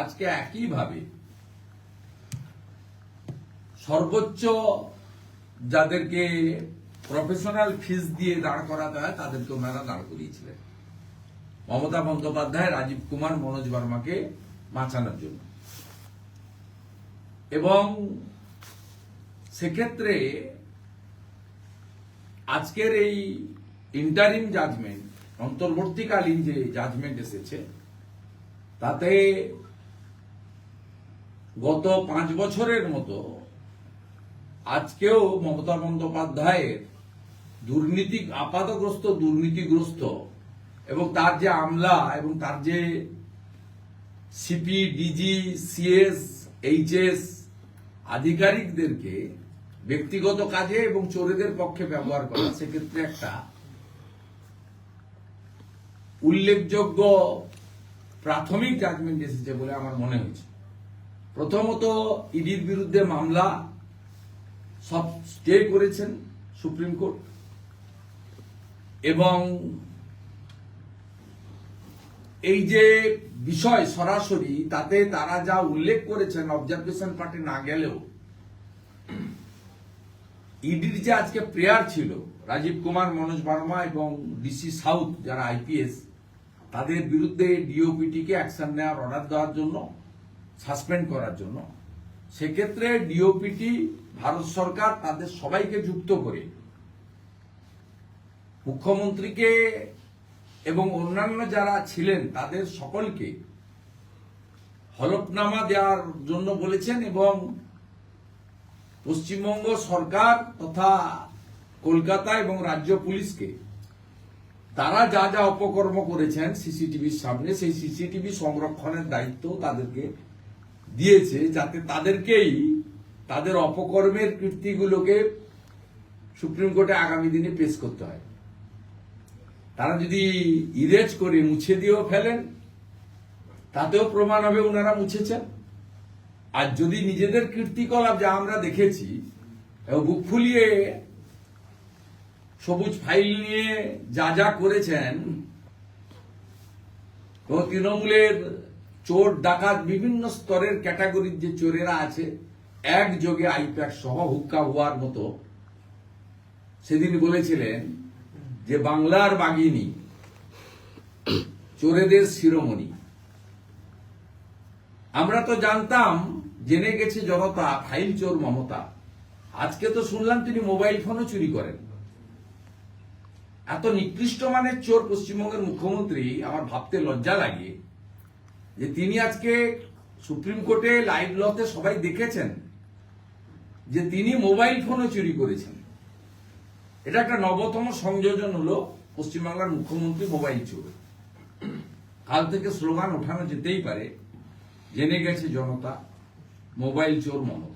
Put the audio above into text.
আজকে একইভাবে সর্বোচ্চ যাদেরকে প্রফেশনাল ফিস দিয়ে দাঁড় করাতে হয়, তাদেরকে ওনারা দাঁড় করিয়েছিলেন। মমতা বন্দ্যোপাধ্যায়, রাজীব কুমার, মনোজ বর্মাকে বাঁচানোর জন্য। এবং সেক্ষেত্রে আজকের এই ইন্টারিম জাজমেন্ট অন্তর্বর্তীকালীন যে জাজমেন্ট এসেছে, তাতে গত পাঁচ বছরের মতো আজকেও মমতা বন্দ্যোপাধ্যায়ের দুর্নীতি, আপাতগ্রস্ত দুর্নীতিগ্রস্ত এবং তার যে আমলা এবং তার যে সিপি, ডিজি, সিএস, এইচএস আধিকারিকদেরকে ব্যক্তিগত কাজে এবং চোরেদের পক্ষে ব্যবহার করা, সেক্ষেত্রে একটা উল্লেখযোগ্য প্রাথমিক জাজমেন্ট এসেছে বলে আমার মনে হয়েছে। প্রথমত ইডির বিরুদ্ধে মামলা সব স্টে করেছেন? Supreme court. এবং এই যে বিষয় সরাসরি, তাতে তারা যা উল্লেখ করেছেন অবজারভেশন পার্টি না গেলেও, ইডির যে আজকে প্রেয়ার ছিল, রাজীব কুমার, মনোজ বর্মা এবং ডিসি সাউথ, যারা আইপিএস, তাদের বিরুদ্ধে ডিওপিটিকে অ্যাকশন নেওয়ার অর্ডার দেওয়ার জন্য সাসপেন্ড করার জন্য, সেক্ষেত্রে ডিওপিটি ভারত সরকার তাদের সবাইকে যুক্ত করে মুখ্যমন্ত্রীকে এবং অন্যান্য যারা ছিলেন তাদের সকলকে হলফনামা দেওয়ার জন্য বলেছেন এবং পশ্চিমবঙ্গ সরকার তথা কলকাতা এবং রাজ্য পুলিশকে তারা যা যা অপকর্ম করেছেন, সিসিটিভির সামনে, সেই সিসিটিভি সংরক্ষণের দায়িত্ব তাদেরকে দিয়েছে যাতে তাদেরকেই, তাদের অপকর্মের কীর্তিগুলোকে সুপ্রিম কোর্টে আগামী দিনে পেশ করতে হয়। তারা যদি ইরেজ করে মুছে দিয়েও ফেলেন, তাতেও প্রমাণ হবে ওনারা মুছেছেন। আর যদি নিজেদের কীর্তিকলাপ যা আমরা দেখেছি বুক ফুলিয়ে সবুজ ফাইল নিয়ে যা যা করেছেন তৃণমূলের চোর, ডাকাত, বিভিন্ন স্তরের ক্যাটাগরির যে চোরেরা আছে, একযোগে আইপ্যাক সহ হুক্কা হওয়ার মতো। সেদিন বলেছিলেন যে বাংলার বাগিনী চোরেদের শিরোমণি। আমরা তো জানতাম, জেনে গেছে জনতা, ফাইল চোর মমতা। আজকে তো শুনলাম তিনি মোবাইল ফোনও চুরি করেন। এত নিকৃষ্ট মানের চোর পশ্চিমবঙ্গের মুখ্যমন্ত্রী, আমার ভাবতে লজ্জা লাগে। যে তিনি আজকে সুপ্রিম কোর্টে লাইভ লতে সবাই দেখেছেন যে তিনি মোবাইল ফোনও চুরি করেছেন। এটা একটা নবতম সংযোজন হলো পশ্চিমবাংলার মুখ্যমন্ত্রী মোবাইল চোর। কাল থেকে স্লোগান ওঠানো যেতেই পারে, জেনে গেছে জনতা, মোবাইল চোর মমতা।